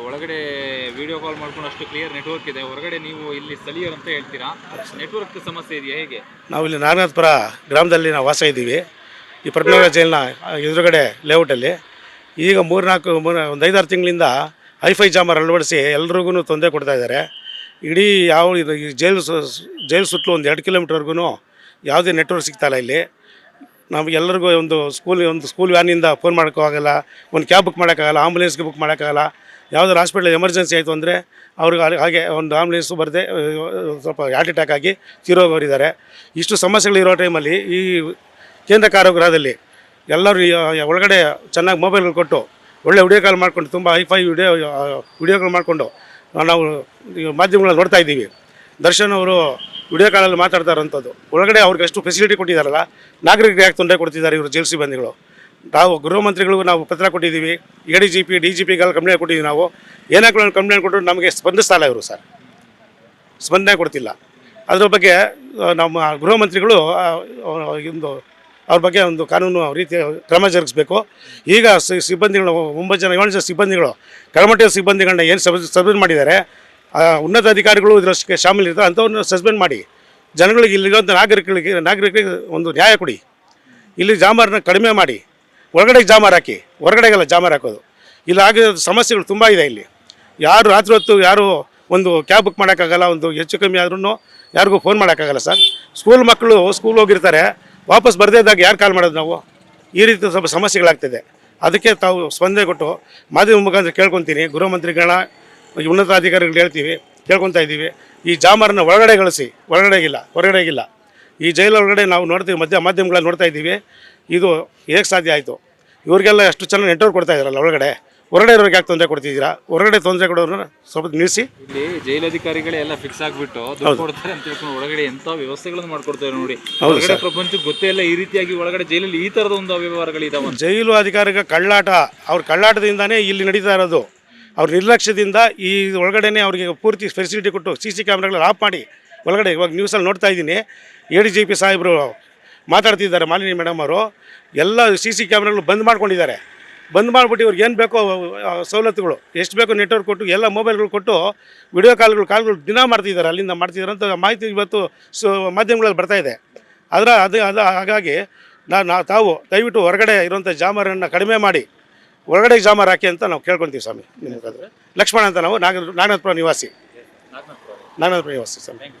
ಒಳಗಡೆ video call ಮಾಡ್ಕೊಂಡು ಅಷ್ಟು ಕ್ಲಿಯರ್ ನೆಟ್ವರ್ಕ್ ಇದೆ. ಹೊರಗಡೆ ನೀವು ಇಲ್ಲಿ ಸ್ಥಳೀಯರು ಅಂತ ಹೇಳ್ತೀರಾ? ನೆಟ್ವರ್ಕ್ ಸಮಸ್ಯೆ ಇದೆಯಾ? ಹೇಗೆ? ನಾವು ಇಲ್ಲಿ ನಾಗನಾಥಪುರ ಗ್ರಾಮದಲ್ಲಿ ನಾವು ವಾಸ ಇದ್ದೀವಿ. ಈ ಪ್ರಜ್ಞಾನ ಜೈಲಿನ ಎದುರುಗಡೆ ಲೇಔಟಲ್ಲಿ ಈಗ ಮೂರ್ನಾಲ್ಕು, ಮೂರು, ಒಂದು ಐದಾರು ತಿಂಗಳಿಂದ ಹೈಫೈ ಜಾಮರ್ ಅಳವಡಿಸಿ ಎಲ್ರಿಗೂ ತೊಂದರೆ ಕೊಡ್ತಾ ಇದ್ದಾರೆ. ಇಡೀ ಯಾವ ಇದು, ಈ ಜೈಲು ಜೈಲು ಸುತ್ತಲೂ ಒಂದು ಎರಡು ಕಿಲೋಮೀಟರ್ವರೆಗೂ ಯಾವುದೇ ನೆಟ್ವರ್ಕ್ ಸಿಗ್ತಾಯಿಲ್ಲ ಇಲ್ಲಿ ನಮಗೆಲ್ಲರಿಗೂ ಒಂದು ಸ್ಕೂಲ್ ಒಂದು ಸ್ಕೂಲ್ ವ್ಯಾನಿಂದ ಫೋನ್ ಮಾಡೋಕ್ಕಾಗಲ್ಲ ಒಂದು ಕ್ಯಾಬ್ ಬುಕ್ ಮಾಡೋಕ್ಕಾಗಲ್ಲ ಆಂಬುಲೆನ್ಸ್ಗೆ ಬುಕ್ ಮಾಡೋಕ್ಕಾಗಲ್ಲ. ಯಾವುದಾದ್ರು ಹಾಸ್ಪಿಟ್ಲ್ ಎಮರ್ಜೆನ್ಸಿ ಆಯಿತು ಅಂದರೆ ಅವ್ರಿಗೆ ಹಾಗೆ ಒಂದು ಆಂಬುಲೆನ್ಸು ಬರದೆ ಸ್ವಲ್ಪ ಹಾರ್ಟ್ ಅಟ್ಯಾಕ್ ಆಗಿ ತೀರೋಗಿದ್ದಾರೆ ಇಷ್ಟು ಸಮಸ್ಯೆಗಳಿರೋ ಟೈಮಲ್ಲಿ ಈ ಕೇಂದ್ರ ಕಾರಾಗೃಹದಲ್ಲಿ ಎಲ್ಲರೂ ಒಳಗಡೆ ಚೆನ್ನಾಗಿ ಮೊಬೈಲ್ಗಳು ಕೊಟ್ಟು ಒಳ್ಳೆ ವಿಡಿಯೋ ಕಾಲ್ ಮಾಡ್ಕೊಂಡು ತುಂಬ ಹೈಫೈ ವಿಡಿಯೋ ವಿಡಿಯೋ ವಿಡಿಯೋಗಳು ಮಾಡಿಕೊಂಡು ನಾವು ಈ ಮಾಧ್ಯಮಗಳಲ್ಲಿ ನೋಡ್ತಾ ಇದ್ದೀವಿ. ದರ್ಶನ್ ಅವರು ವಿಡಿಯೋ ಕಾಲಲ್ಲಿ ಮಾತಾಡ್ತಾ ಇರೋಂಥದ್ದು. ಒಳಗಡೆ ಅವ್ರಿಗೆ ಎಷ್ಟು ಫೆಸಿಲಿಟಿ ಕೊಟ್ಟಿದ್ದಾರಲ್ಲ, ನಾಗರಿಕರಿಗೆ ಯಾಕೆ ತೊಂದರೆ ಕೊಡ್ತಿದ್ದಾರೆ ಇವರು ಜೈಲು ಸಿಬ್ಬಂದಿಗಳು? ನಾವು ಗೃಹ ಮಂತ್ರಿಗಳಿಗೂ ನಾವು ಪತ್ರ ಕೊಟ್ಟಿದ್ದೀವಿ A D G P D G ಪಿಗೆಲ್ಲ complaint ಕೊಟ್ಟಿದ್ದೀವಿ ನಾವು. ಏನಾಗ್ಲೂ ಕಂಪ್ಲೇಂಟ್ ಕೊಟ್ಟರು ನಮಗೆ ಸ್ಪಂದಿಸ್ತಾ ಇಲ್ಲ ಇವರು ಸರ್. ಸ್ಪಂದನೆ ಕೊಡ್ತಿಲ್ಲ. ಅದ್ರ ಬಗ್ಗೆ ನಮ್ಮ ಗೃಹ ಮಂತ್ರಿಗಳು ಒಂದು, ಅವ್ರ ಬಗ್ಗೆ ಒಂದು ಕಾನೂನು ರೀತಿಯ ಕ್ರಮ ಜರುಗಿಸಬೇಕು. ಈಗ ಸಿಬ್ಬಂದಿಗಳು, ಒಂಬತ್ತು ಜನ, ಏಳು ಜನ ಸಿಬ್ಬಂದಿಗಳು ಕೆಳಮಟ್ಟದ ಸಿಬ್ಬಂದಿಗಳನ್ನ ಏನು ಸಬ್ ಸಸ್ಪೆಂಡ್ ಮಾಡಿದ್ದಾರೆ ಉನ್ನತ ಅಧಿಕಾರಿಗಳು ಇದರಷ್ಟಕ್ಕೆ ಶಾಮೀಲಿರ್ತಾರೆ ಅಂಥವ್ರನ್ನ ಸಸ್ಪೆಂಡ್ ಮಾಡಿ. ಜನಗಳಿಗೆ ಇಲ್ಲಿರುವಂಥ ನಾಗರಿಕರಿಗೆ ನಾಗರಿಕರಿಗೆ ಒಂದು ನ್ಯಾಯ ಕೊಡಿ. ಇಲ್ಲಿ ಜಾಮಾರನ್ನ ಕಡಿಮೆ ಮಾಡಿ. ಒಳಗಡೆ ಜಾಮಾರ್ ಹಾಕಿ, ಹೊರಗಡೆಗೆಲ್ಲ ಜಾಮಾರ್ ಹಾಕೋದು. ಇಲ್ಲಿ ಆಗಿರೋ ಸಮಸ್ಯೆಗಳು ತುಂಬ ಇದೆ ಇಲ್ಲಿ. ಯಾರು ರಾತ್ರಿ ಹೊತ್ತು ಯಾರು ಒಂದು ಕ್ಯಾಬ್ ಬುಕ್ ಮಾಡೋಕ್ಕಾಗಲ್ಲ, ಒಂದು ಹೆಚ್ಚು ಕಮ್ಮಿ ಆದ್ರೂ ಯಾರಿಗೂ ಫೋನ್ ಮಾಡೋಕ್ಕಾಗಲ್ಲ ಸರ್. ಸ್ಕೂಲ್ ಮಕ್ಕಳು ಸ್ಕೂಲ್ ಹೋಗಿರ್ತಾರೆ, ವಾಪಸ್ ಬರದೇ ಇದ್ದಾಗ ಯಾರು ಕಾಲ್ ಮಾಡೋದು ನಾವು? ಈ ರೀತಿ ಸ್ವಲ್ಪ ಸಮಸ್ಯೆಗಳಾಗ್ತಿದೆ. ಅದಕ್ಕೆ ತಾವು ಸ್ಪಂದನೆ ಕೊಟ್ಟು ಮಾಧ್ಯಮ ಮುಖಾಂತರ ಕೇಳ್ಕೊತೀನಿ. ಗೃಹಮಂತ್ರಿಗಳ ಉನ್ನತಾಧಿಕಾರಿಗಳು ಹೇಳ್ತೀವಿ, ಕೇಳ್ಕೊತಾ ಇದ್ದೀವಿ. ಈ ಜಾಮಾರನ್ನ ಒಳಗಡೆ ಗಳಿಸಿ ಒಳಗಡೆಗಿಲ್ಲ ಹೊರಗಡೆಗಿಲ್ಲ ಈ ಜೈಲು ಒಳಗಡೆ ನಾವು ನೋಡ್ತೀವಿ ಮಧ್ಯ ಮಾಧ್ಯಮಗಳಲ್ಲಿ ನೋಡ್ತಾ ಇದ್ದೀವಿ. ಇದು ಹೇಗೆ ಸಾಧ್ಯ ಆಯಿತು? ಇವರಿಗೆಲ್ಲ ಎಷ್ಟು ಚೆನ್ನಾಗಿ ನೆಟ್ವರ್ಕ್ ಕೊಡ್ತಾ ಇದ್ದಾರಲ್ಲ ಒಳಗಡೆ. ಹೊರಗಡೆ ಇರೋರಿಗೆ ಯಾಕೆ ತೊಂದರೆ ಕೊಡ್ತಿದ್ದೀರಾ? ಹೊರಗಡೆ ತೊಂದರೆ ಕೊಡೋರನ್ನ ಸ್ವಲ್ಪ ನಿಲ್ಲಿಸಿ. ಇಲ್ಲಿ ಜೈಲಧಿಕಾರಿಗಳೇ ಎಲ್ಲ ಫಿಕ್ಸ್ ಆಗಿಬಿಟ್ಟು ದುಡ್ಡು ಕೊಡ್ತಾರೆ ಅಂತ ಹೇಳ್ಕೊಂಡು ಒಳಗಡೆ ಎಂಥ ವ್ಯವಸ್ಥೆಗಳನ್ನು ಮಾಡ್ಕೊಡ್ತಾರೆ ನೋಡಿ. ಹೊರಗಡೆ ಪ್ರಪಂಚಕ್ಕೆ ಗೊತ್ತೇ ಇಲ್ಲ ಈ ರೀತಿಯಾಗಿ ಒಳಗಡೆ ಜೈಲಲ್ಲಿ ಈ ಥರದ ಒಂದು ಅವ್ಯವಹಾರಗಳಿದಾವೆ. ಜೈಲು ಅಧಿಕಾರಿಗ ಕಳ್ಳಾಟ ಅವ್ರ ಕಳ್ಳಾಟದಿಂದಾನೇ ಇಲ್ಲಿ ನಡೀತಾ ಇರೋದು. ಅವ್ರ ನಿರ್ಲಕ್ಷ್ಯದಿಂದ ಈ ಒಳಗಡೆನೇ ಅವರಿಗೆ ಪೂರ್ತಿ ಫೆಸಿಲಿಟಿ ಕೊಟ್ಟು ಸಿ ಸಿ ಕ್ಯಾಮ್ರಾಗಳಲ್ಲಿ ಆಫ್ ಮಾಡಿ ಒಳಗಡೆ ಇವಾಗ ನ್ಯೂಸಲ್ಲಿ ನೋಡ್ತಾ ಇದ್ದೀನಿ. ಎ ಡಿ ಜಿ ಪಿ ಸಾಹೇಬರು ಮಾತಾಡ್ತಿದ್ದಾರೆ, ಮಾಲಿನಿ ಮೇಡಮ್ ಅವರು. ಎಲ್ಲ ಸಿ ಸಿ ಕ್ಯಾಮ್ರಾಗಳು ಬಂದ್ ಮಾಡ್ಕೊಂಡಿದ್ದಾರೆ. ಬಂದ್ ಮಾಡಿಬಿಟ್ಟು ಇವ್ರಿಗೆ ಏನು ಬೇಕೋ ಸವಲತ್ತುಗಳು, ಎಷ್ಟು ಬೇಕೋ ನೆಟ್ವರ್ಕ್ ಕೊಟ್ಟು, ಎಲ್ಲ ಮೊಬೈಲ್ಗಳು ಕೊಟ್ಟು ವಿಡಿಯೋ ಕಾಲ್ಗಳು ಕಾಲ್ಗಳು ದಿನ ಮಾಡ್ತಿದ್ದಾರೆ, ಅಲ್ಲಿಂದ ಮಾಡ್ತಿದ್ದಾರೆ ಅಂತ ಮಾಹಿತಿ ಇವತ್ತು ಸೊ, ಮಾಧ್ಯಮಗಳಲ್ಲಿ ಬರ್ತಾ ಇದೆ. ಅದರ ಅದು ಅದು, ಹಾಗಾಗಿ ನಾನು, ನಾ, ತಾವು ದಯವಿಟ್ಟು ಹೊರಗಡೆ ಇರುವಂಥ ಜಾಮರನ್ನು ಕಡಿಮೆ ಮಾಡಿ ಹೊರಗಡೆ ಜಾಮರ್ ಹಾಕಿ ಅಂತ ನಾವು ಕೇಳ್ಕೊತೀವಿ ಸ್ವಾಮಿ. ನಿಮಗೆ ಲಕ್ಷ್ಮಣ ಅಂತ ನಾವು ನಾಗ ನಾಗನಾಥಪುರ ನಿವಾಸಿ. ನಾಗನಾಥಪುರ ನಿವಾಸಿ ಸ್ವಾಮಿ.